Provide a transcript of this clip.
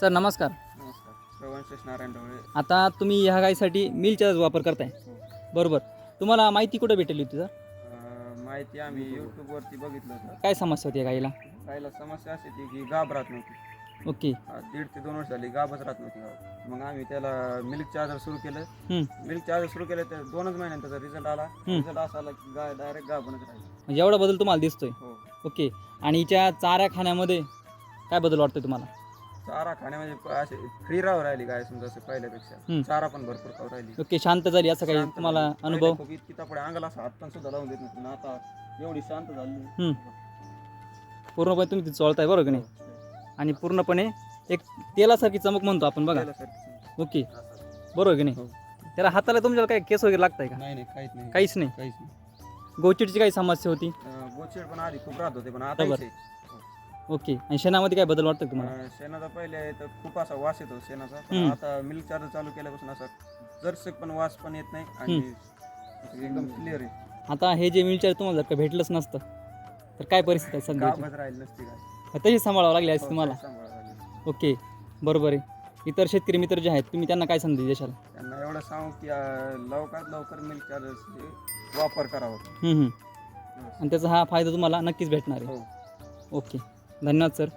Sir नमस्कार. नमस्कार. श्रवण नारायण ढवळे आता तुम्ही ह्या गायीसाठी मिलचा वापर करताय. बरोबर. तुम्हाला माहिती कुठं भेटली होती सर? अं, माहिती आम्ही यूट्यूबवरती बघितलं होतं. काय समस्या होती या गाईला? पहिला समस्या अशी होती की गाभ राहत नव्हती. ओके. अं, दीड ते दोन वर्ष झाली गाभच राहत नव्हती गाव. मग आम्ही त्याला मिल्क चार्जर सुरू केलं. मिल्क चार्जर सुरू केलं तर दोनच महिन्यात त्याचा रिझल्ट आला. रिझल्ट असा आला की गाय डायरेक्ट गाभणच राहिली. म्हणजे एवढा बदल तुम्हाला दिसतोय. हो. ओके. आणि हिच्या चाऱ्या खाण्यामध्ये काय बदल वाटतोय तुम्हाला? चारा खाण्यामध्ये प- असे फ्री राहू राहिली गाय समजा असं पहिल्यापेक्षा हम्म. चारा पण भरपूर खाऊ राहिली ओके शांत झाली असं काही शांत तुम्हाला झाली. अनुभव पहिले खूप इतकी तापडे अंगाला असं हात पण सुद्धा लावून देत आणि आता एवढी शांत झाली हम्म. पूर्णपणे तुम्ही ती चोळताय बरोबर की नाही आणि पूर्णपणे एक तेलासारखी चमक म्हणतो आपण बघा पहिल्यासारखी. ओके असं. बरोबर की नाही हो. त्याला हाताला तुमच्याला काय केस वगैरे लागताय का नाही नाही काहीच नाही काहीच नाही काहीच नाही गोचिडची काही समस्या होती अं, गोचिड पण आधी खूप राहत होते पण आता बरोबर. इथे, ओके. आणि शेणामध्ये काय बदल वाटतोय तुम्हाला? अं, शेणाचा पहिले तर खूप असा वास येतो शेणाचा. पण हम्म. आता मिल्क चार्जर चालू केल्यापासून असा जरसक पण वास पण येत नाही आणि एकदम क्लिअर आहे. आता हे जे मिलचार तुम्हाला जर का भेटलंच नसतं तर काय परिस्थिती आहे सध्याची? गाभच राहिली नसती काय? तशी सांभाळावं लागली असती हो, तुम्हाला? सांभाळावं लागेल. ओके बरोबर आहे. इतर शेतकरी मित्र जे आहेत तुम्ही त्यांना काय संधी देशाल? त्यांना एवढं सांगू की अं, लवकरात लवकर मिल्क चार्जर वापर करावा. हम्म, हम्म. आणि त्याचा हा फायदा तुम्हाला नक्कीच भेटणार आहे. हो. ओके. धन्यवाद सर.